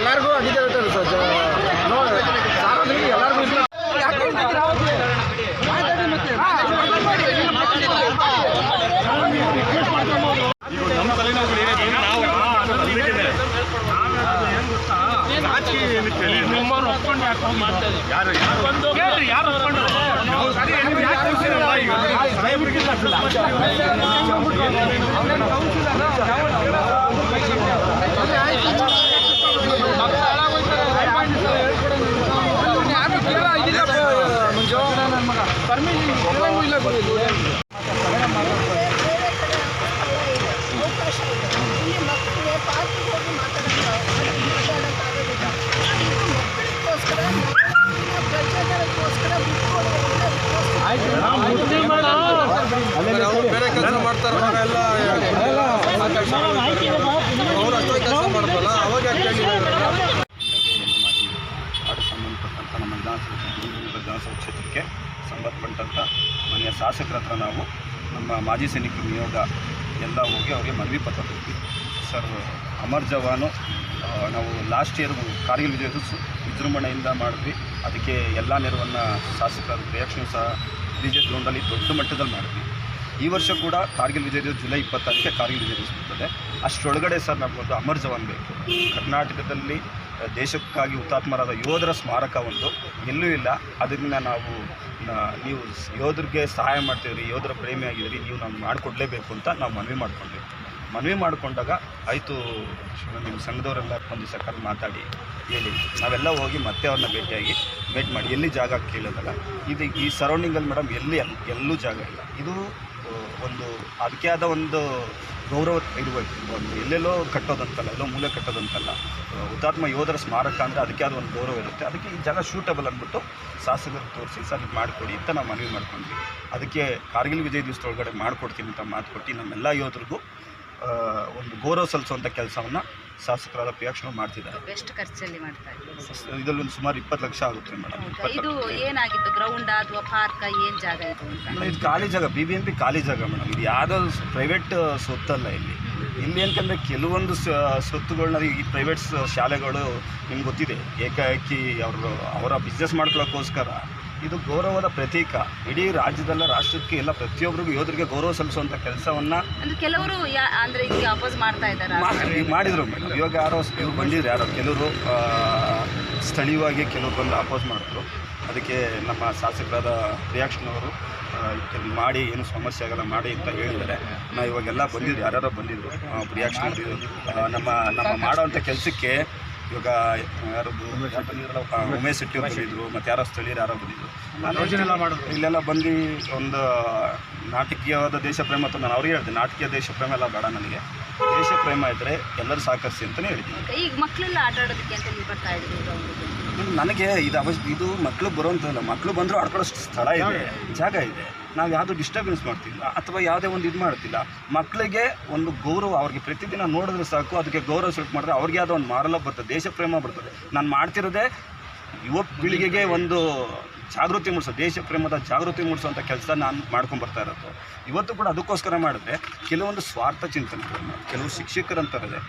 ಎಲ್ಲರಿಗೂ ಅಡಿಗೆ ಇರ್ತದೆ ಸರ್ ಸಾರ್ವಜನಿಕ ಎಲ್ಲರಿಗೂ ಇಷ್ಟ ಯಾರು ಯಾರು ಯಾರು ಕೆಲಸ ಮಾಡ್ತಾರಲ್ಲ ಅವ್ರು ಅಷ್ಟೇ ಕೆಲಸ ಮಾಡ್ತಲ್ಲ ಅವಾಗ? ಆಟ ಸಂಬಂಧಪಟ್ಟಂಥ ನಮ್ಮ ವಿಧಾನಸಭೆ ಕ್ಷೇತ್ರಕ್ಕೆ ಸಂಬಂಧಪಟ್ಟಂಥ ಮನೆಯ ಶಾಸಕರ ಹತ್ರ ನಾವು ನಮ್ಮ ಮಾಜಿ ಸೈನಿಕರ ನಿಯೋಗ ಎಲ್ಲ ಹೋಗಿ ಅವರಿಗೆ ಮನವಿ ಪತ್ರ ಕೊಡ್ತೀವಿ. ಸರ್, ಅಮರ್ ಜವಾನು ನಾವು ಲಾಸ್ಟ್ ಇಯರ್ ಕಾರ್ಗಿಲ್ ವಿಜಯ ವಿಜೃಂಭಣೆಯಿಂದ ಮಾಡಿದ್ವಿ. ಅದಕ್ಕೆ ಎಲ್ಲ ನೆರವನ್ನು ಶಾಸಕರ ರಿಯಾಕ್ಷನ್ ಸಹ ವಿಜಯ ಗ್ರೌಂಡಲ್ಲಿ ದೊಡ್ಡ ಮಟ್ಟದಲ್ಲಿ ಮಾಡಿದ್ವಿ. ಈ ವರ್ಷ ಕೂಡ ಕಾರ್ಗಿಲ್ ವಿಜಯ ದಿವಸ ಜುಲೈ ಇಪ್ಪತ್ತಾರಕ್ಕೆ ಕಾರ್ಗಿಲ್ ವಿಜಯ ದಿವಸ ಬರ್ತದೆ. ಅಷ್ಟರೊಳಗಡೆ ಸರ್ ನಮಗೊಂದು ಅಮರ್ ಜವಾನ್ ಬೇಕು. ಕರ್ನಾಟಕದಲ್ಲಿ ದೇಶಕ್ಕಾಗಿ ಹುತಾತ್ಮರಾದ ಯೋಧರ ಸ್ಮಾರಕ ಒಂದು. ಎಲ್ಲೂ ಇಲ್ಲ. ಅದನ್ನು ನಾವು ನೀವು ಯೋಧರಿಗೆ ಸಹಾಯ ಮಾಡ್ತೀವಿ ಯೋಧರ ಪ್ರೇಮಿ ಆಗಿದ್ದೀರಿ, ನೀವು ನಾವು ಮಾಡಿಕೊಡ್ಲೇಬೇಕು ಅಂತ ನಾವು ಮನವಿ ಮಾಡ್ಕೊಂಡ್ವಿ. ಮನವಿ ಮಾಡಿಕೊಂಡಾಗ ಆಯಿತು ನಿಮ್ಮ ಸಂಘದವರೆಲ್ಲ ಒಂದು ಕರೆದು ಮಾತಾಡಿ ಹೇಳಿ. ನಾವೆಲ್ಲ ಹೋಗಿ ಮತ್ತೆ ಅವ್ರನ್ನ ಭೇಟಿಯಾಗಿ, ಭೇಟಿ ಮಾಡಿ ಎಲ್ಲಿ ಜಾಗ ಕೇಳೋದಲ್ಲ. ಇದು ಈ ಸರೌಂಡಿಂಗಲ್ಲಿ ಮೇಡಮ್ ಎಲ್ಲಿ, ಎಲ್ಲೂ ಜಾಗ ಇಲ್ಲ. ಇದು ಒಂದು ಅದಕ್ಕೆ ಆದ ಒಂದು ಗೌರವ ಇರಬೇಕು. ಒಂದು ಎಲ್ಲೆಲ್ಲೋ ಕಟ್ಟೋದಂತಲ್ಲ, ಎಲ್ಲೋ ಮೂಲೆ ಕಟ್ಟೋದಂತಲ್ಲ. ಹುತಾತ್ಮ ಯೋಧರ ಸ್ಮಾರಕ ಅಂದರೆ ಅದಕ್ಕೆ ಆದ ಒಂದು ಗೌರವ ಇರುತ್ತೆ. ಅದಕ್ಕೆ ಈ ಜಾಗ ಶೂಟಬಲ್ ಅಂದ್ಬಿಟ್ಟು ಶಾಸಕರು ತೋರಿಸಿ, ಸರ್ ಮಾಡಿಕೊಡಿ ಅಂತ ನಾವು ಮನವಿ ಮಾಡ್ಕೊಂಡ್ವಿ. ಅದಕ್ಕೆ ಕಾರ್ಗಿಲ್ ವಿಜಯ ದಿವಸದೊಳಗಡೆ ಮಾಡಿಕೊಡ್ತೀನಿ ಅಂತ ಮಾತು ಕೊಟ್ಟು ನಮ್ಮೆಲ್ಲ ಯೋಧರಿಗೂ ಒಂದು ಗೌರವ ಸಲ್ಲಿಸುವಂಥ ಕೆಲಸವನ್ನು ಶಾಸಕರಾದ ಪ್ರಿಯಾಕ್ಷಣ ಮಾಡ್ತಿದ್ದಾರೆ. ಎಷ್ಟು ಖರ್ಚಲ್ಲಿ ಮಾಡ್ತಾ ಇದರಲ್ಲಿ ಒಂದು ಸುಮಾರು ಇಪ್ಪತ್ತು ಲಕ್ಷ ಆಗುತ್ತೆ ಮೇಡಮ್. ಇದು ಏನಾಗಿತ್ತು? ಗ್ರೌಂಡ್ ಅಥವಾ ಪಾರ್ಕ್ ಏನು ಜಾಗ ಇದು ಅಂತ? ಇದು ಖಾಲಿ ಜಾಗ ಬಿ ಬಿ ಎಂ ಪಿ ಖಾಲಿ ಜಾಗ ಮೇಡಮ್. ಇದು ಯಾವುದೋ ಪ್ರೈವೇಟ್ ಸೊತ್ತಲ್ಲ ಇಲ್ಲಿ. ಇಲ್ಲಿ ಅಂತಂದರೆ ಕೆಲವೊಂದು ಸೊತ್ತುಗಳನ್ನ ಈ ಪ್ರೈವೇಟ್ ಶಾಲೆಗಳು ನಿಮ್ಗೆ ಗೊತ್ತಿದೆ. ಏಕಾಏಕಿ ಅವರು ಅವರ ಬಿಸ್ನೆಸ್ ಮಾಡ್ಕೊಳ್ಳೋಕ್ಕೋಸ್ಕರ ಇದು ಗೌರವದ ಪ್ರತೀಕ. ಇಡೀ ರಾಜ್ಯದಲ್ಲ ರಾಷ್ಟ್ರಕ್ಕೆ ಎಲ್ಲ ಪ್ರತಿಯೊಬ್ಬರಿಗೂ ಯೋಧರಿಗೆ ಗೌರವ ಸಲ್ಲಿಸುವಂಥ ಕೆಲಸವನ್ನು ಅಂದ್ರೆ ಕೆಲವರು ಯಾ- ಅಂದ್ರೆ ಇದಕ್ಕೆ ಅಪೋಸ್ ಮಾಡ್ತಾ ಇದ್ದಾರೆ. ಮಾಡಿದರು ಮೇಡಮ್ ಇವಾಗ ಯಾರೋ ಇವ್ರು ಬಂದಿದ್ರು ಯಾರೋ. ಕೆಲವರು ಆ, ಸ್ಥಳೀಯವಾಗಿ ಕೆಲವರು ಬಂದು ಅಪೋಸ್ ಮಾಡಿದ್ರು. ಅದಕ್ಕೆ ನಮ್ಮ ಶಾಸಕರಾದ ರಿಯಾಕ್ಷನ್ ಅವರು ಮಾಡಿ ಏನು ಸಮಸ್ಯೆ ಆಗಲ್ಲ ಮಾಡಿ ಅಂತ ಹೇಳಿದ್ದಾರೆ. ನಾವು ಇವಾಗೆಲ್ಲ ಬಂದಿದ್ರು ಯಾರ್ಯಾರೋ ಬಂದಿದ್ರು ರಿಯಾಕ್ಷನ್ ನಮ್ಮ ನಮ್ಮ ಮಾಡೋವಂಥ ಕೆಲಸಕ್ಕೆ ಇವಾಗ ಯಾರದ್ದು ಉಮೇಶ್ ಶೆಟ್ಟಿ. ಅವ್ರು ಬಂದಿದ್ರು ಮತ್ತು ಯಾರೋ ಸ್ಥಳೀಯರು ಯಾರೋ ಬಂದಿದ್ರು. ಇಲ್ಲೆಲ್ಲ ಬಂದು ಒಂದು ನಾಟಕೀಯವಾದ ದೇಶ ಪ್ರೇಮ ಅಂತ ನಾನು ಅವ್ರಿಗೆ ಹೇಳ್ತೀನಿ. ನಾಟಕೀಯ ದೇಶ ಪ್ರೇಮ ಎಲ್ಲ ಬೇಡ ನನಗೆ. ದೇಶ ಪ್ರೇಮ ಇದ್ದರೆ ಎಲ್ಲರೂ ಸಹಕರಿಸಿ ಅಂತಲೇ ಹೇಳ್ತೀನಿ. ಈಗ ಮಕ್ಕಳೆಲ್ಲ ಆಟ ಆಡೋದಕ್ಕೆ ಅಂತ ನೀವು ಬರ್ತಾ ಇದ್ದೀವಿ ನನಗೆ ಇದು ಅವಶ್ಯ ಇದು ಮಕ್ಕಳು ಬರೋಂಥದ್ದಲ್ಲ ಮಕ್ಕಳು ಬಂದರೂ ಆಡ್ಕೊಳ್ಳೋಷ್ಟು ಸ್ಥಳ ಇದೆ ಜಾಗ ಇದೆ. ನಾವು ಯಾವುದು ಡಿಸ್ಟರ್ಬೆನ್ಸ್ ಮಾಡ್ತಿಲ್ಲ ಅಥವಾ ಯಾವುದೇ ಒಂದು ಇದು ಮಾಡ್ತಿಲ್ಲ. ಮಕ್ಕಳಿಗೆ ಒಂದು ಗೌರವ ಅವ್ರಿಗೆ ಪ್ರತಿದಿನ ನೋಡಿದ್ರೆ ಸಾಕು ಅದಕ್ಕೆ ಗೌರವ ಸೆಲೆಕ್ಟ್ ಮಾಡಿದ್ರೆ ಅವ್ರಿಗೆ ಯಾವುದೋ ಒಂದು ಮಾರಲ್ಲ ಬರ್ತದೆ ದೇಶ ಪ್ರೇಮ ಬರ್ತದೆ. ನಾನು ಮಾಡ್ತಿರೋದೇ ಯುವ ಪೀಳಿಗೆಗೆ ಒಂದು ಜಾಗೃತಿ ಮೂಡಿಸೋ ದೇಶ ಪ್ರೇಮದ ಜಾಗೃತಿ ಮೂಡಿಸುವಂಥ ಕೆಲಸ ನಾನು ಮಾಡ್ಕೊಂಡು ಬರ್ತಾ ಇರೋದು. ಇವತ್ತು ಕೂಡ ಅದಕ್ಕೋಸ್ಕರ ಮಾಡಿದ್ರೆ ಕೆಲವೊಂದು ಸ್ವಾರ್ಥ ಚಿಂತನೆಗಳನ್ನು ಕೆಲವು ಶಿಕ್ಷಕರಂತಾರೆ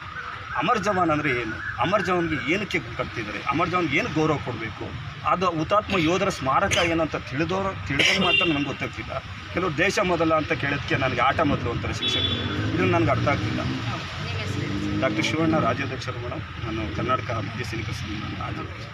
ಅಮರ್ ಜವಾನ್ ಅಂದರೆ ಏನು? ಅಮರ್ ಜವಾನ್ಗೆ ಏನಕ್ಕೆ ಕಟ್ತಿದ್ದಾರೆ? ಅಮರ್ ಜವಾನ್ಗೆ ಏನು ಗೌರವ ಕೊಡಬೇಕು? ಅದು ಹುತಾತ್ಮ ಯೋಧರ ಸ್ಮಾರಕ ಏನಂತ ತಿಳಿದೋರು ತಿಳಿದವ್ರು ಮಾತ್ರ ನನಗೆ ಗೊತ್ತಾಗ್ತಿಲ್ಲ ಕೆಲವು ದೇಶ ಮೊದಲ ಅಂತ ಕೇಳೋದಕ್ಕೆ ನನಗೆ ಆಟ ಮೊದಲು ಅಂತಾರೆ ಶಿಕ್ಷಕರು. ಇದು ನನಗೆ ಅರ್ಥ ಆಗ್ತಿಲ್ಲ. ಡಾಕ್ಟರ್ ಶಿವಣ್ಣ ರಾಜ್ಯಾಧ್ಯಕ್ಷರು ಮೇಡಮ್ ನಾನು ಕರ್ನಾಟಕ ಮಾಜಿ ಸೈನಿಕ ಸಂಘ ರಾಜ್ಯಾಧ್ಯಕ್ಷ